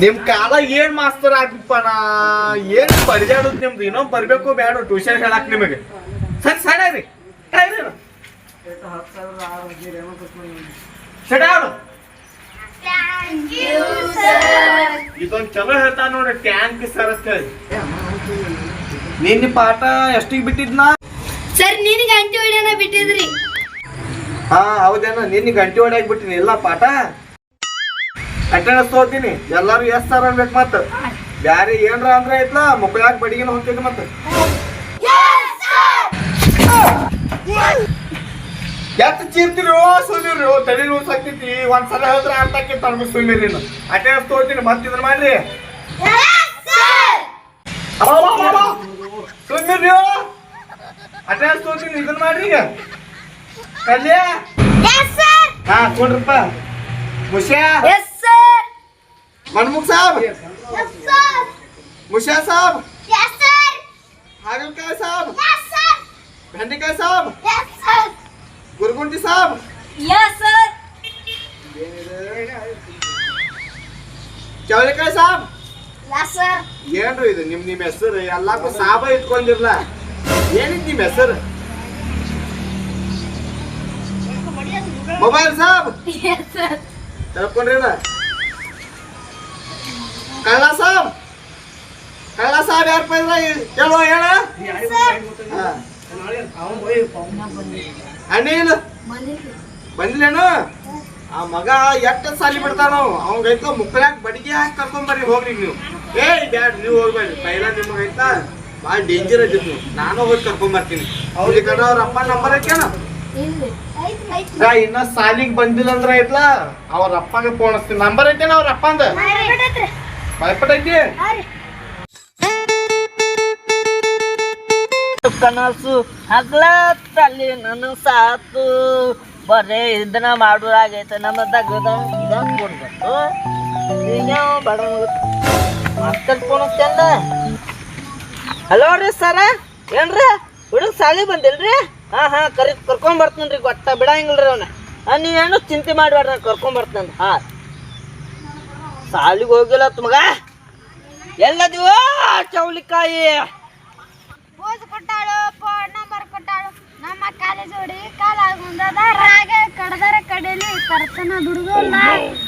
ನಿಮ್ ಕಾಲ ಏನ್ ಮಾಸ್ತರ್ ಆಗ್ಬಿಪ್ಪ ನಾ ಏನ್ ಪರಿಜಾಡುದ್ ನಿಮ್ದು ಇನ್ನೊಂದ್ ಬರ್ಬೇಕು ಬೇಡ ಟ್ಯೂಷನ್ ಹೇಳಾಕ್ ನಿಮಗೆ ಸರಿ ಸರಿ ರೀ ಸಡಾಡು ಇದೊಂದ್ ಚಲೋ ಹೇಳ್ತಾ ನೋಡ್ರಿ ಟ್ಯಾಂಕ್ ಸರ್ ಅಂತ ಹೇಳಿ. ನಿನ್ನ ಪಾಠ ಎಷ್ಟಿಗೆ ಬಿಟ್ಟಿದ್ನಾ? ಸರ್ ನಿನ್ನ ಅಂಟಿ ಹೊಡೆಯನ ಬಿಟ್ಟಿದ್ರಿ. ಹಾ ಹೌದೇನ ನಿನ್ನ ಗಂಟೆ ಹೊಡೆಯಕ್ ಬಿಟ್ಟಿನಿ. ಎಲ್ಲ ಪಾಠ? ಅಟೆಂಡೆನ್ಸ್ ತಗೋತೀನಿ ಎಲ್ಲಾರು ಎಸ್ ಸರ್ ಅನ್ಬೇಕು ಮತ್ತ ಬ್ಯಾರೆ ಏನ್ರ ಅಂದ್ರ ಐತ್ಲ ಮಕ್ಕಳಾಗ ಬಡಿಗಿನ ಹೊಂತೀನಿ ಮತ್ತ ಎತ್ ಚೀರ್ತಿರೋ ಸುಮ್ಮಿರಿ ತಲೆ ನೋವು ಸಾಕ್ತೈತಿ ಒಂದ್ಸಲ ಹೇಳಿದ್ರೆ ಅರ್ಥ ಆಕೈತಿ ನಮ್ಗೆ ಸುಮ್ಮಿರಿ ಅಟೆಂಡೆನ್ಸ್ ತಗೋತೀನಿ ಮತ್ತೆ ಇದನ್ನ ಮಾಡ್ರಿ. ಸುಮ್ಮಿರಿ ಅಟೆಂಡೆನ್ಸ್ ತೋರ್ತೀನಿ ಇದನ್ನ ಮಾಡ್ರಿ ಈಗ. ಕಲ್ಯ? ಹಾ ಕೊಡ್ರಪ್ಪ. ಮುಷ್ಯಾ? ಮನ್ಮುಖ್ ಸಾಬ್? ಎಸ್ ಸರ್ ಮುಷ್ಯಾ ಸಾಬ್? ಎಸ್ ಸರ್ ಹಾಗಲ್ಕಾಯ್ ಸಾಬ್? ಎಸ್ ಸರ್ ಬೆಂಡೆಕಾಯ್ ಸಾಬ್? ಗುರುಗುಂಟಿ ಸಾಬ್? ಯಸ್ ಸರ್ ಚವಳಿಕಾಯ್ ಸಾಬ್? ಯಸ್ ಸರ್ ಏನ್ರಿ ಇದು? ನಿಮ್ ನಿಮ್ ಹೆಸರು? ಎಲ್ಲಕ್ಕೂ ಸಾಬ ಇಟ್ಕೊಂಡಿರ್ಲ. ಏನಿದ್ ನಿಮ್ ಹೆಸರು? ಮೊಬೈಲ್ ಸಾಬ್? ತಿಳ್ಕೊಂಡ್ರಿ? ಕಳ್ಳ ಸಾಬ್? ಕಳ್ಳ ಸಾಬ್ ಯಾರ ಪೈದ್ರ ಹೇಳೋ ಹೇಳ. ಅನಿಲ್ ಬಂದಿಲ್ಲೇನು? ಆ ಮಗ ಎಷ್ಟ ಸಾಲಿ ಬಿಡ್ತಾನ ಅವಂಗೈತ ಮುಕ್ಕಳಾಗ ಬಡಿಗೆ ಹಾಕಿ ಕರ್ಕೊಂಬರ್ರಿ ಹೋಗ್ರಿ ನೀವು. ಏ ಬ್ಯಾಡ್ ನೀವು ಹೋಗ್ಬೇಡ್ರಿ ಪೈಲ ನಿಮಗೈತ ಭಾಳ ಡೇಂಜರ್ ಐತಿ ನೀವು ನಾನು ಹೋಗಿ ಕರ್ಕೊಂಬರ್ತೀನಿ ಅವ್ರಿಗೆ ಕಡೆ ಅವ್ರ ಅಪ್ಪ ನಂಬರ್ ಐತೇನ? ಇನ್ನ ಸಾಲಿಗೆ ಬಂದಿಲ್ಲ ಅಂದ್ರ ಐತ್ಲ. ಅವ್ರ ಅಪ್ಪಗೆ ಫೋನ್ ಹಚ್ತೀನಿ. ನಂಬರ್ ಐತೇನ ಅವ್ರ ಅಪ್ಪಂದ? ಅಂದ್ರೆ ಭಯಪಟ್ಟೈತಿ ಕನಸು ಹಗ್ಲತ್ತಲ್ಲಿ ನನ್ನ ಸಾತು. ಬರೇ ಇದನ್ನ ಮಾಡೋದಾಗೈತೆ ನಮ್ಮ ತಗದ ಇದನ್ನ ಕೊಡ್ಬೇಕು. ಇನ್ಯಾವ ಬಡ ಹಲೋ ರೀ ಸರ. ಏನ್ರಿ? ಹುಡುಗ ಸಾಲಿ ಬಂದಿಲ್ರಿ? ಹಾ ಹಾ, ಕರಿ, ಕರ್ಕೊಂಡ್ ಬರ್ತೀನಿ ರೀ ಗೊತ್ತ ಬಿಡಂಗಿಲ್ರಿ ಅವನ. ಏನು ಚಿಂತೆ ಮಾಡಬೇಡ್ರಿ ನಾನು ಕರ್ಕೊಂಡ್ ಹಾಂ ಹಾ. ಸಾಲಿಗೆ ಹೋಗಿಲ್ಲ ಮಗ. ಎಲ್ಲದಿವ ಚೌಳಿಕಾಯಿ. ಪೋಸ್ ಕೊಟ್ಟಾಳು ಫೋನ್ ನಂಬರ್ ಕೊಟ್ಟಾಳು. ನಮ್ಮ ಕಾಲೇಜ್ ಹೊಡಿ ಕಾಲ ಮುಂದದ ರಾಗ ಕಡದರ ಕಡೆಲಿ ಕರ್ತನ ದುಡುಗಲ್ಲ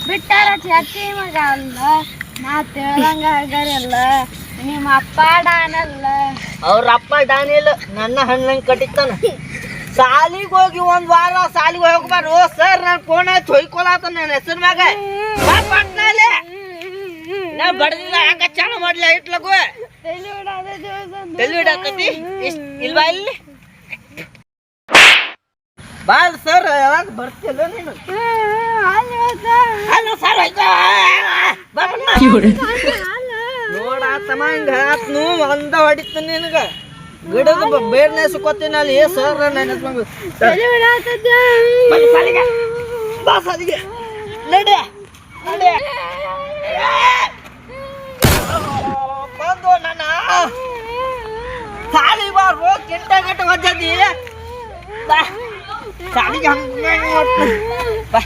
ಬಿಟ್ಟಾರ ಚತ್ತಿ ಮಗ ಅಲ್ಲ. ನಾ ತೇಳಂಗ ಆಗರಲ್ಲ ನಿಮ್ಮ ಅಪ್ಪ ಡಾನಲ್ಲ ಅವ್ರ ಅಪ್ಪ ಡಾನಿಲ್ ನನ್ನ ಹಣ್ಣಂಗ್ ಕಟ್ಟಿತ್ತಾನ? ಸಾಲಿಗೆ ಹೋಗಿ ಒಂದ್ ವಾರ ಸಾಲಿಗೆ ಓ ಸರ್, ನಾನು ಫೋನ್ ಹಚ್ಚಿ ನನ್ನ ಹೆಸರು ಮ್ಯಾಗ. ನಾ ಬಡ್ದಿಲ್ಲ ಯಾಕ ಚಾಲು ಮಾಡ್ಲಿ ಇಟ್ಲಗು ತಲೆ ಹೊಡ್ಯಾದ ದಿವಸ ಎಲ್ಲಿ ಇಡಾಕತಿ ಇಲ್ವಾ ಇಲ್ಲಿ? ಸರ್ ಯಾವಾಗ ಬರ್ತಿಲ್ಲ ನೀನು? ಅಲ್ಲ ಸರ್. ನೋಡ ಒಂದ ಹೊಡಿತ ನಿನಗ. ಗಿಡದ ಬೇರೆ ಸುಕೋತೀನಿ ಅಲ್ಲಿ. ಏ ಸರ್ ನನ್ನ ಬನ್ನಿ, ಸಾಲಿಗೆ. ಬಾ, ಸಾಲಿಗೆ. ನಡೆ ನಡೆ ಬಂದು ನನ್ನ ಸಾಲಿ ಬಾರು ಕೆಟ್ಟ ಕೆಟ್ಟ ಒದ್ದದಿ ಬಾ. ಸಾಲಿಗೆ ಹಂಗ ಬಾ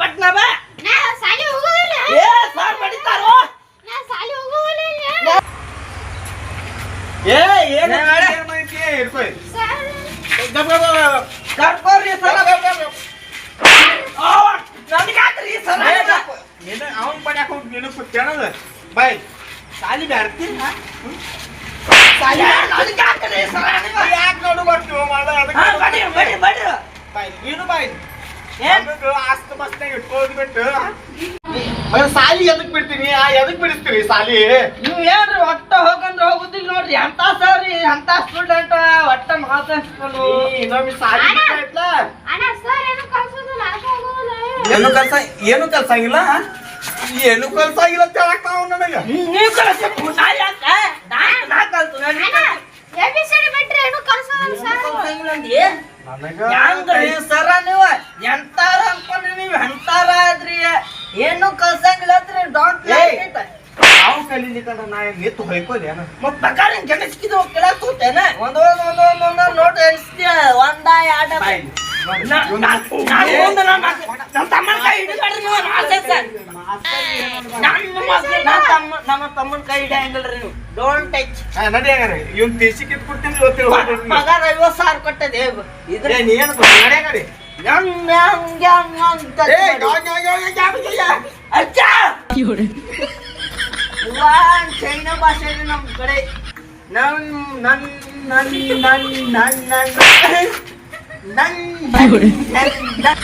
ಪಟ್ನಾ ಬಾ ಏ ಸರ್ ಬಡಿತಾರೋ ಏ ಏನ್ ಇರ್ಕೊಳ್ಳಿ ಕರ್ಕೋರಿ ಸರ ನನಗಾತ್ರಿ ಸರ ಅವನ್ ಪಡ್ಯಾಕ ಹೋಗಿ ನೆನಪು ಕೇಳೋದು. ಬಾಯ್. ಸಾಲಿ ಸರ ಯಾಕೆ ನೋಡು ಬರ್ತೀವಿ ಮಾಡೋ ಹಾ ಬಡಿ ಬಡಿ ಬಡಿ ಬಾಯ್ ನೀನು ಬಾಯ್. ಏನ್? ಆಸ್ತ ಮಸ್ತಾಗ ಇಟ್ಕೋದ್ ಬಿಟ್ಟು ಮತ್ತೆ ಸಾಲಿ ಎದಕ್ ಬಿಡ್ತೀನಿ? ಆ ಎದಕ್ ಬಿಡಿಸ್ತೀರಿ ಸಾಲಿ? ನೀವು ಏನ್ರಿ ಒಟ್ಟ ಹೋಗಂದ್ರ ಹೋಗುದಿಲ್ಲ ನೋಡ್ರಿ. ಅಂತ ಸರಿ ಅಂತ ಸ್ಟೂಡೆಂಟ್ ಒಟ್ಟ ಮಾತಾಡ್ಸ್ಕೊಂಡು ಇನ್ನೊಮ್ಮೆ ಸಾಲಿ? ಏನು ಕಲ್ಸ ಏನು ಕಲ್ಸಂಗಿಲ್ಲ? ಏನು ಕೆಲಸ ಆಗಿಲ್ಲ ಅಂತ ಹೇಳಕ್ತಾವ ನನಗ? ನೀವು ಕಲಿಸಿ ನಾ ಯಾಕ ನಾ ನಾ ಕಲ್ತು ಎಲ್ಲಿ ಸರಿ ಬಿಟ್ರೆ ಏನು ಕೆಲಸ ನನಗ ಸರ ನೀವು? ಎಂತಾರ ಅನ್ಕೊಂಡ್ರಿ ನೀವು? ಎಂತಾರ ಆದ್ರಿ? ಏನು ಕಲ್ಸಂಗಿಲ್ಲ ಅಂದ್ರೆ? ಡಾಂಟ್ ಲೈಕ್ ಇಟ್ ನಾವು ಕಲೀಲಿಕ್ಕಂದ್ರೆ ನಾ ಏನು ಎತ್ತು ಹೊಯ್ಕೋದೇನ ಮತ್ತೆ ಪ್ರಕಾರ ಜನ ಸಿಕ್ಕಿದ್ರು ಕೇಳಕ್ಕೋತೇನ ಒಂದೊಂದು ಒಂದೊಂದು ಒಂದೊಂದು ನೋಟ್ ಎಣಿಸ್ತೀಯ? ಒಂದ ಎರಡ ನಮ್ಮ ನನ್ನ ನನ್ನ ಹಿಡಿಬೇಡ್ರಿ ನೀವು ನಾಲ್ಕೇ ಸರ್. ನನ್ನ ನನ್ನ ತಮ್ಮ ನಮ್ಮ ತಮ್ಮನ ಕೈ ಹಿಡಿಯಂಗಿಲ್ರಿ ನೀವು ಡೋಂಟ್ ಟಚ್ ನಡಿ ಹಂಗಾರೆ ಇವ್ನ್ ತೀಸಿ ಕಿತ್ ಕೊಡ್ತೀನಿ ಇವತ್ತಿನ ಪಗಾರ ಐವತ್ ಸಾವಿರ ಕೊಟ್ಟದೆ ಇದ್ರ ನೀನು ನಡಿ ಹಂಗಾರೆ ಹೆಂಗ್ ಹೆಂಗ್ ಹೆಂಗ್ ಅಂತ ಏ ಗಾ ಗಾ ಗಾ ಗಾ ಗಾ ಗಾ ಗಾ. ಅಜ್ಜ ಚೈನಾ ಭಾಷೆ ಇದೆ ಕಡೆ ನನ್ ನನ್ ನನ್ ನನ್ ನನ್ ನನ್ ನನ್ ನನ್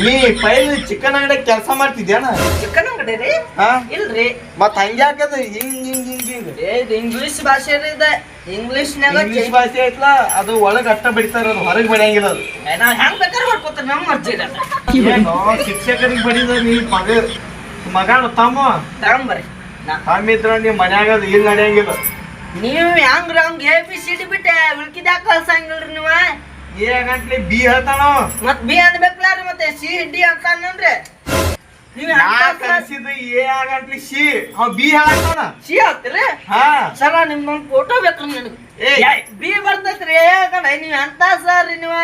ನೀ ಪೈಲ್ ಚಿಕನ್ ಅಂಗಡಿ ಕೆಲಸ ಮಾಡ್ತಿದ್ಯಾನ? ಚಿಕನ್ ಅಂಗಡಿ ರೀ? ಹಾ? ಇಲ್ರಿ. ಮತ್ ಹಂಗೆ ಹಾಕದ ಹಿಂಗ್ ಹಿಂಗ್ ಹಿಂಗ್ ಹಿಂಗ್ ಇದು ಇಂಗ್ಲಿಷ್ ಭಾಷೆ ರೀ ಇದೆ ಇಂಗ್ಲಿಷ್ನ್ಯಾಗ ಇಂಗ್ಲಿಷ್ ಭಾಷೆ ಐತ್ಲ? ಅದು ಒಳಗೆ ಅಟ್ಟ ಬಿಡ್ತಾರ ಅದು ಹೊರಗ್ ಬಡಿಯಂಗಿಲ್ಲ ಅದು. ನಾವ್ ಹೆಂಗ್ ಬೇಕಾದ್ರೆ ಮಾಡ್ಕೊತ ನಮ್ ಮರ್ಜಿ ಶಿಕ್ಷಕರಿಗೆ ಬಡಿದ ನೀ ಮಗ ಮಗನ ತಮ್ಮ. ತಗೊಂಬರ್ರಿ. ನಾ ತಮ್ಮ ಇದ್ರ ನೀವ್ ಮನ್ಯಾಗ ಅದು ಇಲ್ಲಿ ನಡೆಯಂಗಿಲ್ಲ. ನೀವು ಹೆಂಗ್ ಹಂಗ್ ಎ ಬಿ ಸಿ ಡಿ ಬಿಟ್ಟೆ ಉಳ್ಕಿದ್ಯಾಕ ಕಳ್ಸಂಗಿಲ್ರಿ ನೀವು? ಏ ಗಂಟ್ಲೆ ಬಿ ಹೇಳ್ತಾನೋ? ಮತ್ ಬಿ ಅನ್ಬೇಕಲ್ಲ ರೀ ಮತ್ತೆ ಸಿ ಡಿ ಅಂತ ಅನ್ನನ್ರಿ ನೀವ್ ಕಲ್ಸಿದ ಏ ಆಗಂಟ್ಲಿ ಸಿ. ಅವ್ ಬಿ ಹೇಳತ್ತಾನ ಸಿ ಹಾಕ್ತೀರಿ ಹಾ. ಸರ ನಿಮ್ದೊಂದು ಫೋಟೋ ಬೇಕು ನನಗೆ. ಏ. ಬಿ ಬರ್ತೈತ್ರಿ ಯಾಕಂದ್ರೆ ನೀವು ಅಂತ ಸರ್ ನೀವು?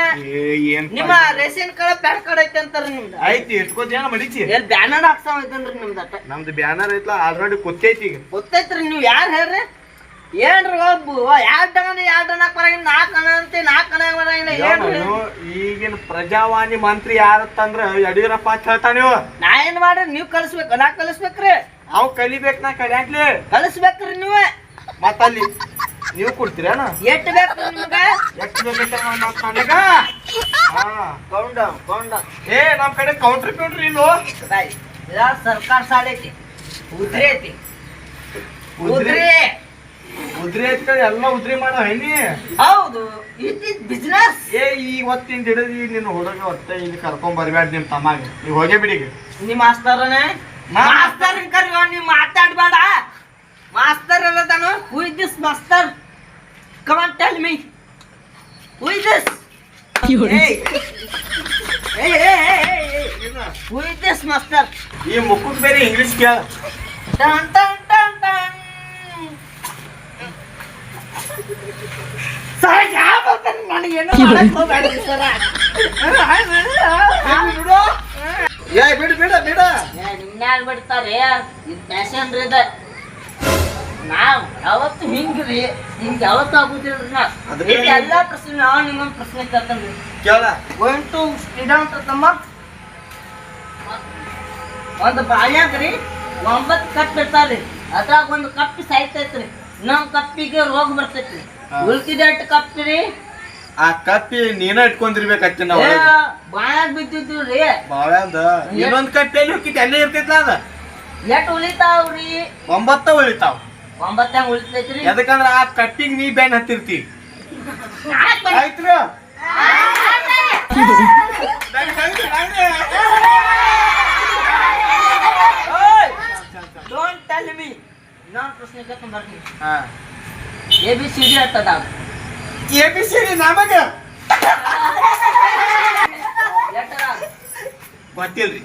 ನಿಮ್ಮ ರೇಷನ್ ಕಾರ್ಡ್ ಪ್ಯಾನ್ ಕಾರ್ಡ್ ಐತೆ ಅಂತಾರ ನಿಮ್ದು. ಐತಿ ಇಟ್ಕೋತೇನ ಮಡಿಚಿ? ಎಲ್ಲಿ ಬ್ಯಾನರ್ ಹಾಕ್ಸಾವ ಐತನ್ರಿ ನಿಮ್ದು ನಮ್ದು ಬ್ಯಾನರ್ ಐತ್ಲ ಆಲ್ರೆಡಿ ಕೊತ್ತೈತಿ ಈಗ. ಗೊತ್ತೈತ್ರಿ ನೀವು ಯಾರು ಹೇಳ್ರಿ? ಏನ್ರಿ ಒಬ್ಬ ಎರಡ್ ಡಗನ ಎರಡ್ ಡನ ಬರಂಗಿಲ್ಲ ನಾಲ್ಕು ಅಣ ಅಂತೆ ನಾಲ್ಕು ಅಣ ಬರಂಗಿಲ್ಲ ಏನ್ರಿ? ಏನು ಈಗಿನ ಪ್ರಜಾವಾಣಿ ಮಂತ್ರಿ ಯಾರತ್ತಂದ್ರ ಯಡಿಯೂರಪ್ಪ ಅಂತ ಹೇಳ್ತಾನ ನೀವು ನಾ ಏನ್ ಮಾಡ್ರಿ? ನೀವು ಕಲಿಸ್ಬೇಕು ನಾ ಕಲಿಸ್ಬೇಕ್ರಿ. ಅವ್ ಕಲಿಬೇಕು ನಾ ಕಲಿಯಾಕ್ಲಿ ಕಲಿಸ್ಬೇಕ್ರಿ ನೀವು. ಮತ್ತಲ್ಲಿ ನೀವು ಕೊಡ್ತೀರೇನ? ಎಷ್ಟ್ ಬೇಕು ನಿಮ್ಗೆ? ಎಷ್ಟು ಬೇಕಂತ ನನಗ ಹಾ. ಕೌಂಡ ಕೌಂಡ ಏ ನಮ್ಮ ಕಡೆ ಕೌಂಟ್ರ್ ಪ್ಯೂಂಟ್ರ್ ಇಲ್ಲೋ. ಸರ್ಕಾರ ಶಾಲೆ ಐತಿ. ಉದ್ರಿ ಐತಿ. ಉದ್ರಿ. ಉದ್ರಿ ಐತ್ ಎಲ್ಲ ಉದ್ರಿ ಮಾಡೋ ಹೆಣ್ಣಿ ಹೌದು ಇಟ್ ಇಸ್ ಬಿಸ್ನೆಸ್ ಏ ಇವತ್ತಿನ ಹಿಡಿದು ನಿನ್ನ ಹುಡುಗ ಹೊತ್ತೆ ಇಲ್ಲಿ ಕರ್ಕೊಂಡ್ ಬರ್ಬೇಡ ನಿಮ್ ತಮ್ಮಾಗ. ನೀವು ಹೋಗೇ ಬಿಡಿ. ನಿಮ್ಮ ಮಾಸ್ತರನೇ? ಮಾಸ್ತರ್ ಕರಿಯೋ ನೀವ್ ಮಾತಾಡ್ಬೇಡ. Master ಅಲ್ಲದಾನು who is this master come on tell me who ಏ ದಿಸ್ ಹೂ ದಿಸ್ ಮಾಸ್ತರ್ ಈ ಮುಖಕ್ ಬೇರೆ ಇಂಗ್ಲಿಷ್ ಕೇಳ. ಟನ್ ಟನ್ ಟನ್ ಟನ್ ಸರ್ ಯಾವ ಏ ಬಿಡು ಬಿಡ ಬಿಡ. ಬಿಡ್ತಾರೆ ಇದು ಫ್ಯಾಷನ್ ರೀ ಇದು. ನಾವ್ ಯಾವತ್ತು ಹಿಂಗ್ರಿ. ಹಿಂಗ್ ಯಾವತ್ತು ಆಗುದಿಲ್ರಿ ಎಲ್ಲಾ ಪ್ರಶ್ನೆ ನಾವು ನಿಮ್ಮೊಂದು ಪ್ರಶ್ನೆ ಕೇಳ್ತಾನ್ರಿ. ಕೇಳ. ಗೋಯಿಂಗ್ ಟು ಸ್ಟೂಡೆಂಟ್ ತಮ್ಮ. ಒಂದು ಬಾಳ್ಯಾಗ ರೀ ಒಂಬತ್ತು ಕಪ್ ಇರ್ತಾರ್ರಿ ಅದ್ರಾಗ ಒಂದು ಕಪ್ ಸಾಯ್ತೈತ್ರಿ. ಇನ್ನೊಂದ್ ಕಪ್ಪಿಗೆ ರೋಗ ಬರ್ತೈತಿ. ಹಾ. ಉಳ್ಕಿದ ಎಷ್ಟು ಕಪ್ ರೀ ಆ ಕಪ್ಪಿ ನೀನ ಇಟ್ಕೊಂಡಿರ್ಬೇಕತ್ತೆ ನಾವು. ಬಾಯಾಗ ಬಿದ್ದಿದ್ವಿ ರೀ. ಬಾಳ್ಯಾಂದ ಇನ್ನೊಂದ್ ಕಪ್ಪಿ ಎಲ್ಲಿ ಹೋಗಿತ್ತು ಅಲ್ಲೇ ಇರ್ತೈತ್ಲ ಅದ? ಎಟ್ ಉಳಿತಾವ್ರಿ ಒಂಬತ್ತ ಉಳಿತಾವ್. ಒಂಬತ್ತ ಉಳಿತೈತ್ರಿ? ಯಾಕಂದ್ರ ಆ ಕಪ್ಪಿಗೆ ನೀ ಬ್ಯಾನ್ ಹತ್ತಿರ್ತಿ. ಆಯ್ತ್ರ? ಡೋಂಟ್ ಟೆಲ್ ಮೀ ಇನ್ನೊಂದು ಪ್ರಶ್ನೆ ಕೇಳ್ಕೊಂಡ್ ಬರ್ತೀನಿ. ಹಾ. ಎ ಬಿ ಸಿ ಡಿ ಅಂತದ ಎ ಬಿ ಸಿ ಡಿ ನಮಗ? ಗೊತ್ತಿಲ್ರಿ.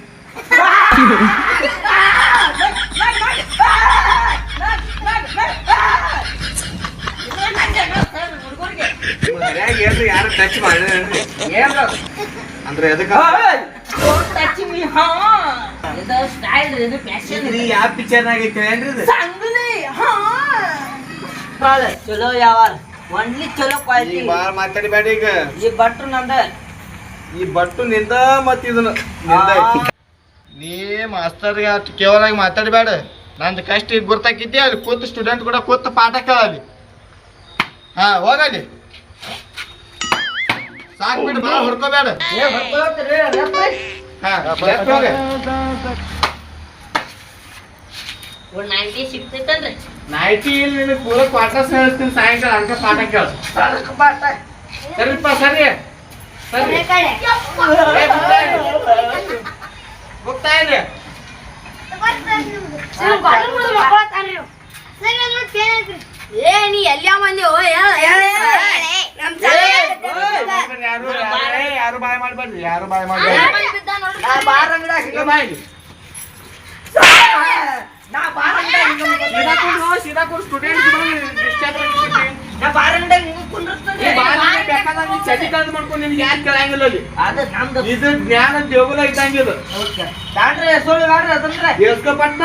ಏನ್ರಿ ಯಾರು ಟಚ್ ಅಂದ್ರೆ ಅದಕ್ಕೆ ಟಚ್ ಮೀ ಹಾ. ಇದು ಸ್ಟೈಲ್ ಇದು ಫ್ಯಾಷನ್ ಇದ್ರಿ ಯಾವ ಪಿಕ್ಚರ್ ಐತೆ ಏನ್ರಿ ಇದು? ಹಾ ಚಲೋ ಯಾವ ಒನ್ಲಿ ಚಲೋ ಕ್ವಾಲಿಟಿ ಬಾಳ ಮಾತಾಡಬೇಡ ಈಗ. ಈ ಬಟ್ರು ನಂದ. ಈ ಬಟ್ಟು ನಿಂದ ಮತ್ತ ಇದನ್ನ ನಿಂದ. ನೀ ಮಾಸ್ತರ್ ಅಷ್ಟು ಕೇವಲಾಗಿ ಮಾತಾಡಬೇಡ. ನಂದು ಕಷ್ಟ ಈಗ ಗುರ್ತಾಕಿದ್ದೆ ಅಲ್ಲಿ ಕೂತು ಸ್ಟೂಡೆಂಟ್ ಕೂಡ ಕೂತು ಪಾಠ ಕೇಳಲಿ. ಹಾ ಹೋಗಲಿ. ಸಾಕ್ಬಿಟ್ಟು ಬಾ ಹುಡ್ಕೋಬೇಡ. ಹಾ ನಾಲ್ಕಿ ಸಿಗ್ತೈತಲ್ರಿ ನಾಲ್ಕಿ ಇಲ್ಲಿ ನಿನಗೆ ಪೂರ ಪಾಠ ಹೇಳ್ತೀನಿ ಸಾಯಂಕಾಲ ಅಂಕ ಪಾಠ ಕೇಳ. ಅದಕ್ಕೆ ಪಾಠ ಸರಿಪ್ಪ ಸರಿ. ಸರಿ ಹೋಗ್ತಾ ಇದೆ ಏ ನೀ ಎಲ್ಲ ಮಂದಿ ಯಾರು ಬಾಯ್ ಮಾಡ್ಬೇಡ್ರಿ ಯಾರು ಬಾಯ್ ಮಾಡ್ಬೇಡ್ರಿ ಬಾರ ಅಂಗಡಿ ಹಾಕಿಲ್ಲ ಇದು ಜ್ಞಾನ ದೇಗುಲ ಇದ್ದಂಗೆ ಇದು ದಾಡ್ರಿ ಸೋಳಿ ಬಾಡ್ರಿ ಅದಂದ್ರೆ. ಎಸ್ಕಪಟ್ಟ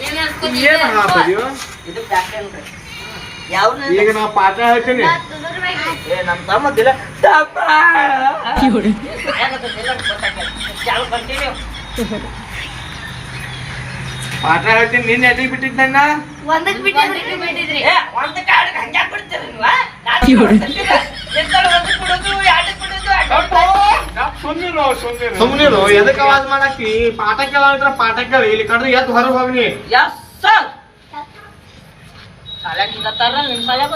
ಏನ್ ಯಾವ್ನ ಈಗ ನಾ ಪಾಠ ಹೇಳ್ತೀನಿ. ನಾ ತುದುರ್ಬೇಕು. ಏ ನಮ್ ತಮ್ಮದಿಲ್ಲ ಕಂಟಿನ್ಯೂ ಪಾಠ ಹೇಳ್ತೀನಿ ನಿನ್ನೆ ಎಲ್ಲಿಗೆ ಬಿಟ್ಟಿದ್ದಣ್ಣ ಒಂದಕ್ಕೆ ಬಿಟ್ಟಿದ್ರಿ. ಬಿಟ್ಟಿದ್ರಿ. ಏ ಒಂದ್ ಕಾಡ್ ಹಂಗ್ಯಾ ಬಿಡ್ತೀರಿ ನೀವು ಎದಕ್ಕೆ ಅವಾಜ್ ಮಾಡಾಕಿ? ಪಾಠ ಕೇಳಿದ್ರ ಪಾಠ ಕೇಳಿ ಇಲ್ಲಿ ಕಡ್ದು ಎದ್ದು ಹೊರಗೆ ಹೋಗ್ನಿ ಎಸ್ ಸರ್ ಶಾಲ್ಯಾಗ ಹಿಂಗತ್ತಾರ ನಿಮ್ ಶಾಲ್ಯಾಗ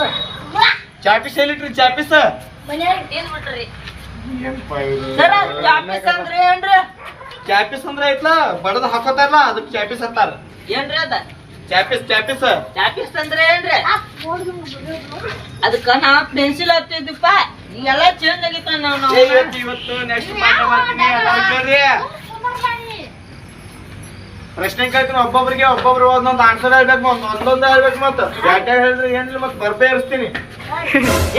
ಚಾಪಿಸ್ ಎಲ್ಲಿಟ್ರಿ ಚಾಪಿಸ್? ಮನ್ಯಾಗ ಏನ್ ಬಿಟ್ರಿ. ಸರ್ ಚಾಪಿಸ್ ಅಂದ್ರೆ ಏನ್ರಿ? ಚಾಪಿಸ್ ಅಂದ್ರೆ ಐತ್ಲ ಬಡದ್ ಹಾಕೋತಾರಲ್ಲ ಅದಕ್ಕೆ ಚಾಪಿಸ್ ಅಂತಾರ. ಏನ್ರಿ ಅದ? ಚಾಪಿಸ್ ಚಾಪಿಸ್. ಚಾಪಿಸ್ ಅಂದ್ರೆ ಏನ್ರಿ? ಅದಕ್ಕ ನಾ ಪೆನ್ಸಿಲ್ ಹತ್ತಿದ್ದಪ್ಪ ಎಲ್ಲ ಚೇಂಜ್ ಆಗಿತ್ತ ನಾವ್ ನಾವು ಇವತ್ತು ಇವತ್ತು ನೆಕ್ಸ್ಟ್ ಪಾಠ ಮಾಡ್ತೀನಿ ಕೇಳ್ರಿ ಪ್ರಶ್ನೆ ಕೇಳ್ತೀನಿ ಒಬ್ಬೊಬ್ರಿಗೆ ಒಬ್ಬೊಬ್ರು ಒಂದೊಂದು ಆನ್ಸರ್ ಹೇಳ್ಬೇಕು ಮತ್ತೆ ಒಂದೊಂದು ಹೇಳ್ಬೇಕು ಮತ್ತೆ. ಯಾಕೆ ಹೇಳಿದ್ರೆ ಏನ್ರಿ ಮತ್ತೆ ಬರ್ಬೇ ಇರಿಸ್ತೀನಿ.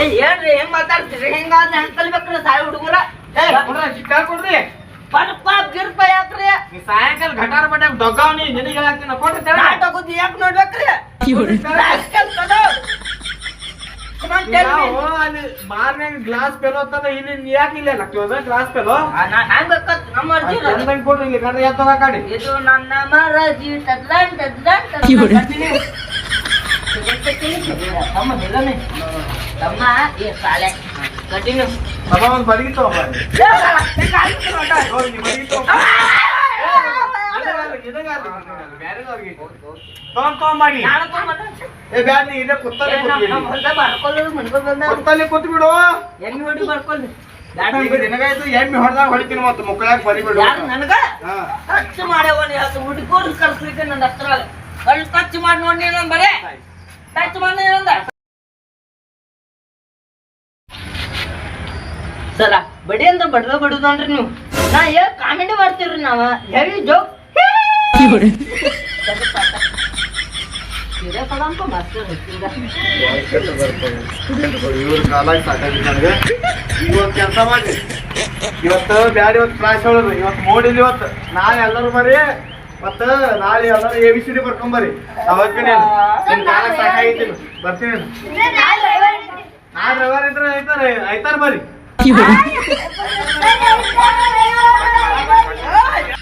ಏ ಏನ್ರಿ ಹೆಂಗ್ ಮಾತಾಡ್ತೀರಿ? ಹೆಂಗಾದ್ರೆ ಹೆಂಗ್ ಕಲ್ಬೇಕ್ರಿ ಸಾಯಿ ಹುಡುಗರ? ಏ ಕೊಡ್ರಿ ಕೇಳ್ಕೊಡ್ರಿ ಪರಪ್ಪ ಗಿರ್ಪ ಯಾಕ್ರಿ ನೀ ಸಾಯಂಕಾಲ ಘಟಾರ ಬಡ್ಯಾಗ ದೊಗ್ಗಾವ್ನಿ ನಿನಗೆ ಹೇಳ್ತೀನಿ ಕೊಡ್ರಿ ತೇಳ. ನಾಟಕದ ಯಾಕೆ ನೋಡ್ಬೇಕ್ರಿ ರಾಸ್ಕಲ್ ಕದು. Come on, tell me. ನಾವು ಅಲ್ಲಿ ಬಾರ್ನ್ಯಾಗ ಗ್ಲಾಸ್ ಪೆಲ್ ಹೋಗ್ತದ ಇಲ್ಲಿ ನೀ ಯಾಕೆ ಇಲ್ಲ ಹಾಕ್ತೀವದ ಗ್ಲಾಸ್ ಪೆಲ್ ಆ, ನಾ ಹ್ಯಾಂಗ್ ಬೇಕಂತ ನಮ್ಮ ಅರ್ಜಿ ಇರೋದು. ಚಂದಂಗ್ ಕೊಡ್ರಿ ಇಲ್ಲಿ ಕಡ್ರಿ ಎತ್ತದ ಕಾಡಿ ಇದು ನನ್ನ ಮರಜಿ ಟದ್ಲನ್ ಟದ್ಲನ್ ಟದ್ಲನ್ ಕಂಟಿನ್ಯೂ. ತಮ್ಮ ನಿಲ್ಲನೆ. ತಮ್ಮ ಏ ಸಾಲೆ ಕಂಟಿನ್ಯೂ ಅದ ಒಂದು ಬಡಗಿ ತಗೊಂಬರ್ರಿ ನೋಡಿ, ನೀ ಬಡಗಿ ತಗೊಂಬರ್ರಿ. ಬ್ಯಾರೆದವ್ರಿಗೆ ಐತಿ. ತಗೊಂಡ್ ತಗೊಂಬಾಡಿ ನಾನು ತಗೊಂಬಂದ. ಏ ಬ್ಯಾಡ ನೀ ಇಲ್ಲೇ ಕುತ್ತಲ್ಲೇ ಏ, ನಮ್- ಕೂತ್ಬಿಡಿ. ನಮ್ ಹೊಲ್ದಾಗ ಬರ್ಕೊಳ್ಳೋದು ಮನ್ಕೊಂಡ್ ಬಂದ. ಕುತ್ತಲ್ಲೇ ಕೂತ್ ಬಿಡು ಎಣ್ಣೆ ಹೊಡಿ ಬರ್ಕೊಳ್ಳಿ. ಬ್ಯಾಡ ಈಗ ಬಿಡಿ. ನಿನಗಾಯ್ತು ಎಮ್ಮೆ ಹೊಡೆದಾಗ ಹೊಡಿತೀನಿ ಮತ್ತೆ ಮುಕ್ಕಳಾಗ ಬರಿಬಿಡು ಯಾರು ನನಗ ಹಾ ಖರ್ಚು ಮಾಡ್ಯಾವ ಇವತ್ತು ಹುಡುಗರು ಕಳ್ಸ್ಲಿಕ್ಕೆ ನನ್ನ ಹತ್ರ ಅಲ್ಲಿ ಖರ್ಚು ಮಾಡಿ ನೋಡಿ ನೀನು ಬರೇ ಖರ್ಚು ಮಾಡಿ ಏನಂದ ಸರ ಬಡಿ ಅಂದ್ರೆ ಬಡ್ದ ಬಡುದನ್ರಿ ನೀವು. ನಾ ಏ ಕಾಮಿಡಿ ಮಾಡ್ತೀವ್ರಿ ನಾವ. Heavy joke. ಇವ್ರ ಕಾಲಾಗ ಸಾಕಾಗಿತ್ತು ನನಗೆ. ಇವತ್ತು ಕೆಲಸ ಮಾಡಿ. ಇವತ್ತು ಬ್ಯಾಡ ಇವತ್ತು ಕ್ಲಾಸ್ ಹೇಳೋದು ಇವತ್ತು ಮೋಡಿಲ್ಲ ಇವತ್ತು ನಾಳೆ ಎಲ್ಲರೂ ಬರ್ರಿ ಮತ್ತ ನಾಳೆ ಎಲ್ಲರೂ ಎ ಬಿ ಸಿ ಡಿ ಬರ್ಕೊಂಬರಿ ನಾವ್ ಹೋಗ್ತೀನಿ ನಿಮ್ ಕಾಲಾಗ ಸಾಕಾಗೈತಿ ಬರ್ತೀನಿ ಆ ಡ್ರೈವರ್ ಇದ್ರೆ ಐತಾರ ಐತಾರ ಬರ್ರಿ. Keep.